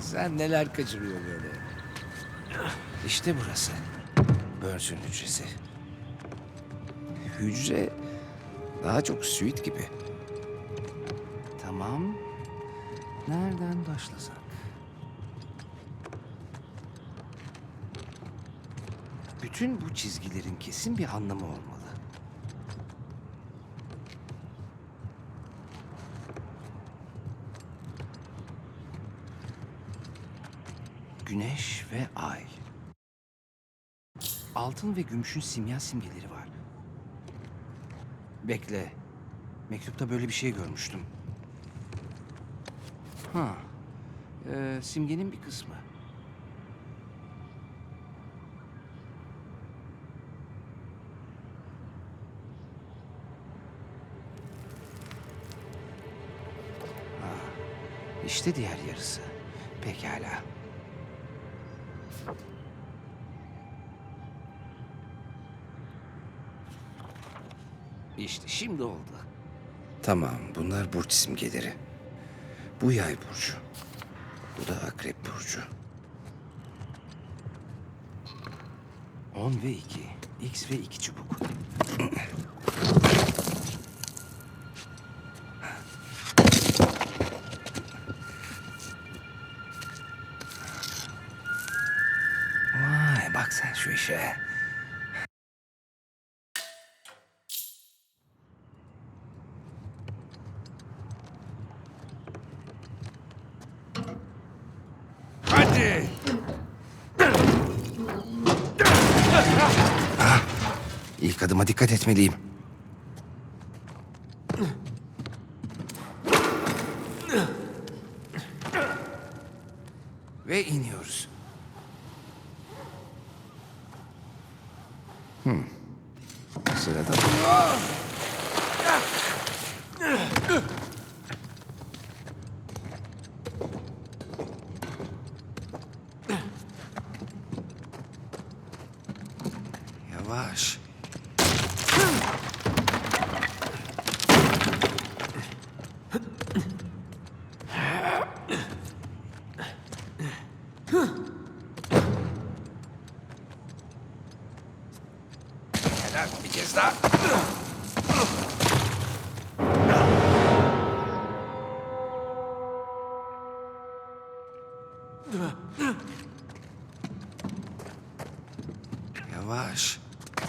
Sen neler kaçırıyor böyle? İşte burası. Burns'ün hücresi. Hücre daha çok suite gibi. Başlasak? Bütün bu çizgilerin kesin bir anlamı olmalı. Güneş ve ay. Altın ve gümüşün simya simgeleri var. Bekle. Mektupta böyle bir şey görmüştüm. Ha. Ee, simgenin bir kısmı. Ha. İşte diğer yarısı. Pekala. İşte şimdi oldu. Tamam, bunlar burç simgeleri. Bu yay burcu. Bu da akrep burcu. 10 ve 2. X ve 2 çubuk. Vay bak sen şu işe. İlk adıma dikkat etmeliyim. Yavaş. Helal bir kez daha.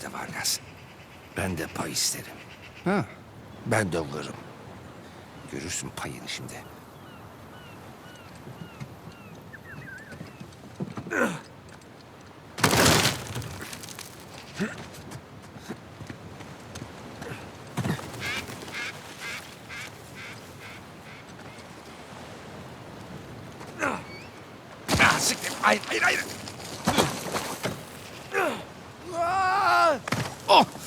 İşte Vargas. Ben de pay isterim. Ha, ben de alırım. Görürsün payını şimdi. Ah, siktir. Hayır, hayır, hayır. Oh!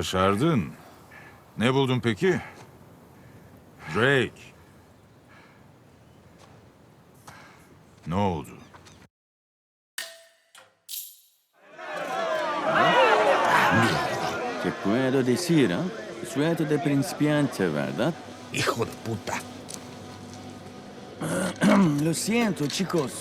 Başardın. Ne buldun peki? Drake. Ne oldu? ¿Qué puedo decir, ah? Suelto de principiante, ¿verdad? Hijo de puta. Lo siento, chicos.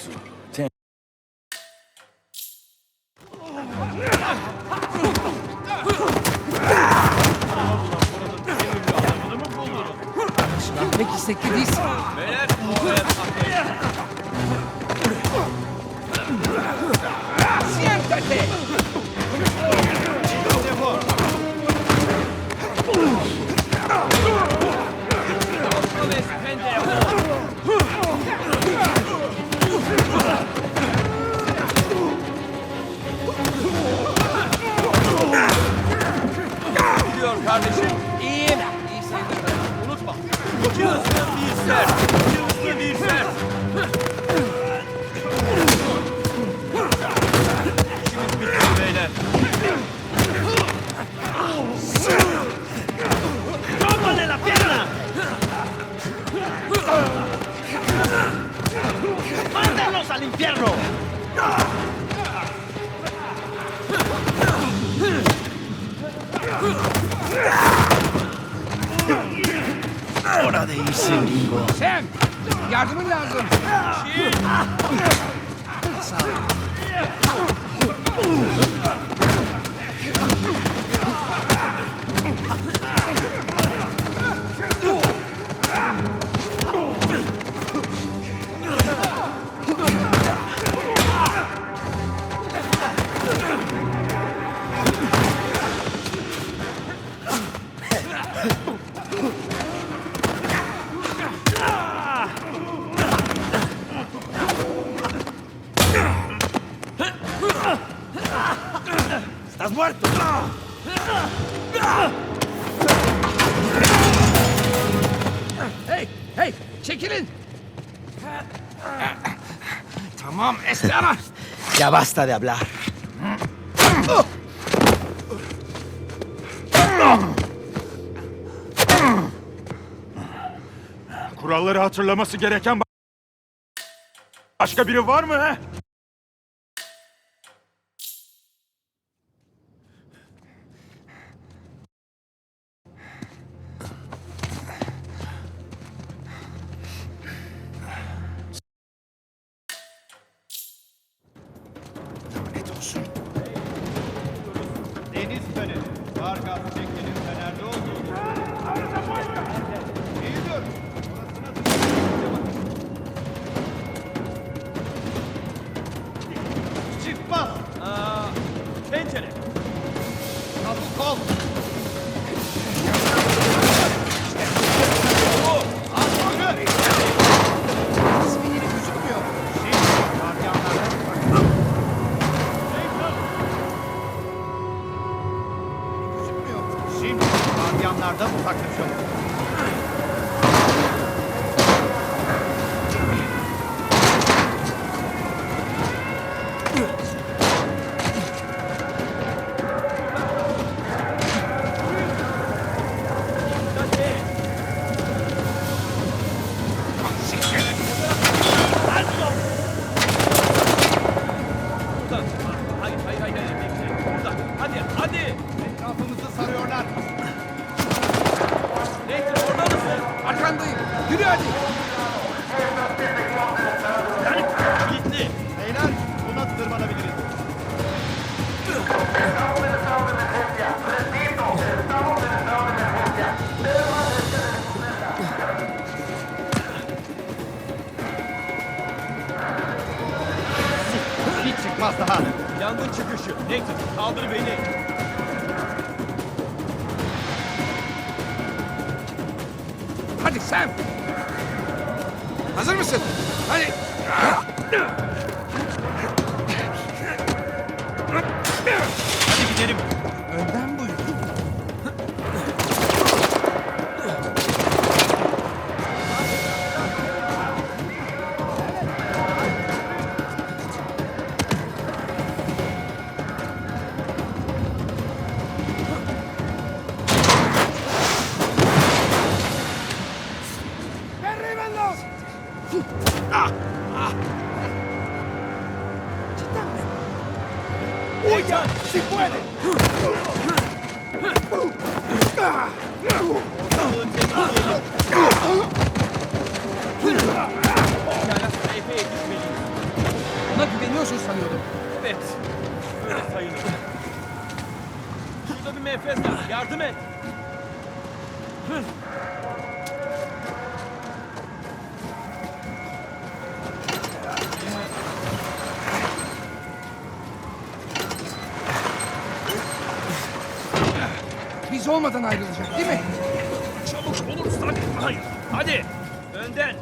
Tamam Estela. Ya basta de hablar. Kuralları hatırlaması gereken ba- başka biri var mı he? Feneri. Vargas çekinin Hadi, daha. Yangın çıkışı. Nathan kaldır beni. Hadi Sam. Hazır mısın? Hadi. Hadi gidelim. Şurada bir menfez var. Yardım et. Biz olmadan ayrılacak değil mi? Çabuk olursak. Hayır. Hadi. Önden.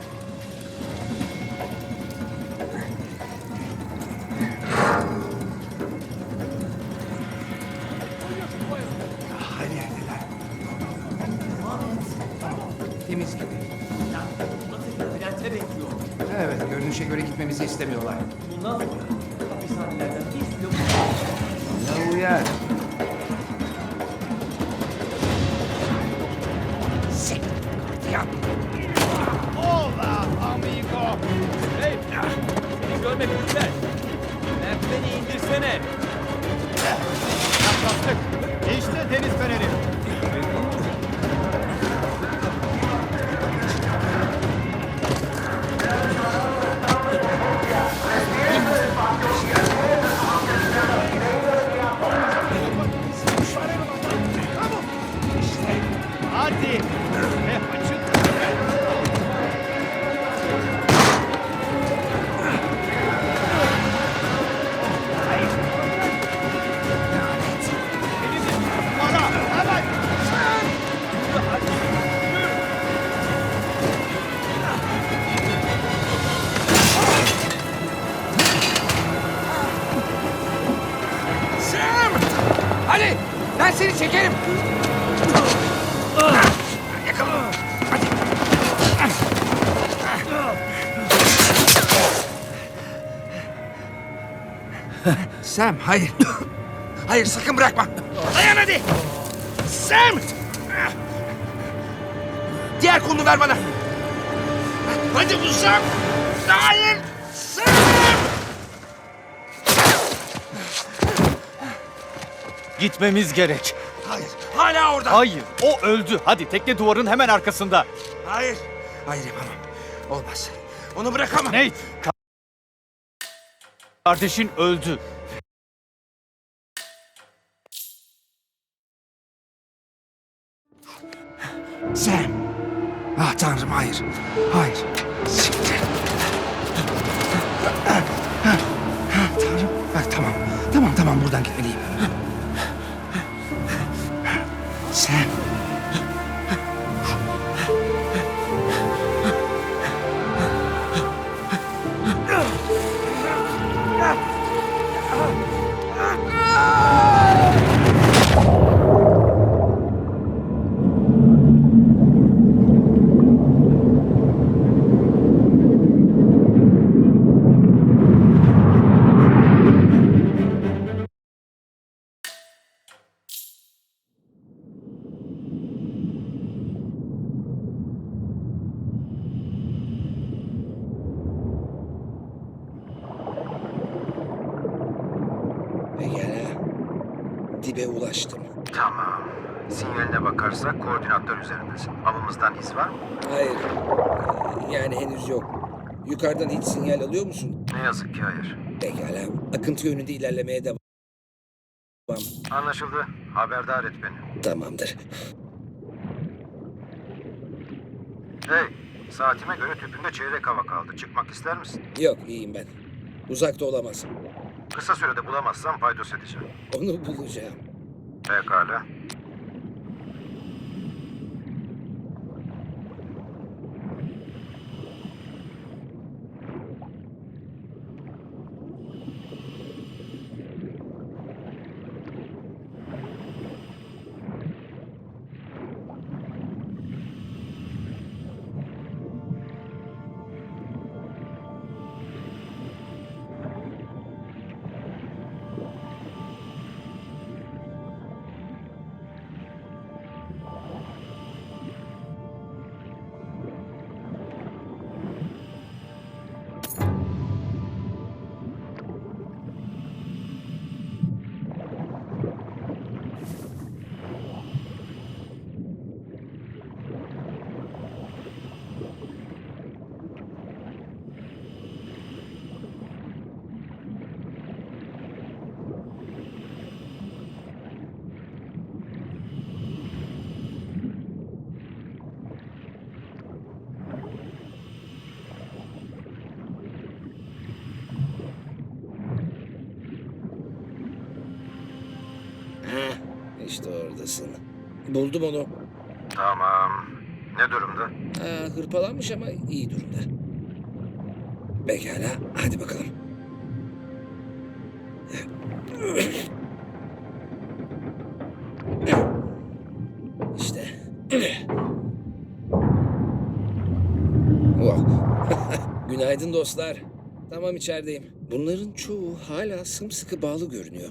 Temiz gibi. Bülent'e bekliyor. Evet, görünüşe göre gitmemizi istemiyorlar. Bundan sonra hapishanelerden bir sürü Ya uyar. Hola, amigo. Hey. Seni görmek güzel. Merdiveni indirsene. Çekerim. Sam, hayır. Hayır, sakın bırakma. Dayan hadi. Sam! Diğer kolunu ver bana. Hadi uzak. Hayır. Sam! Gitmemiz gerek. Hayır, hala orada. Hayır, o öldü. Hadi tekne duvarın hemen arkasında. Hayır. Hayır yapamam. Olmaz. Onu bırakamam. Nate! ka- Kardeşin öldü. Sam. Ah tanrım hayır. Hayır. Siktir. Ah, Tanrım. Ah, tamam. Tamam tamam buradan gitmeliyim. Yukarıdan hiç sinyal alıyor musun? Ne yazık ki hayır. Pekala. Akıntı yönünde ilerlemeye devam. Anlaşıldı. Haberdar et beni. Tamamdır. Hey, saatime göre tüpünde çeyrek hava kaldı. Çıkmak ister misin? Yok iyiyim ben. Uzakta olamaz. Kısa sürede bulamazsam paydos edeceğim. Onu bulacağım. Pekala. İşte oradasın. Buldum onu. Tamam. Ne durumda? Ha, hırpalanmış ama iyi durumda. Pekala, hadi bakalım. İşte. Oh. Günaydın dostlar. Tamam içerideyim. Bunların çoğu hala sımsıkı bağlı görünüyor.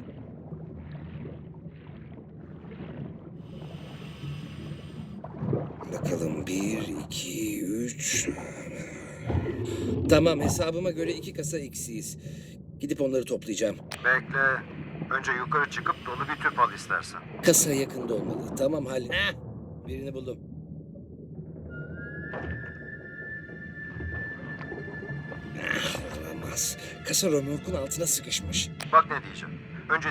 Bakalım bir, iki, üç. Tamam hesabıma göre iki kasa eksiyiz. Gidip onları toplayacağım. Bekle. Önce yukarı çıkıp dolu bir tüp al istersen. Kasa yakında olmalı. Tamam hallet. Heh, birini buldum. Ah, olamaz. Kasa römorkun altına sıkışmış. Bak ne diyeceğim. Önce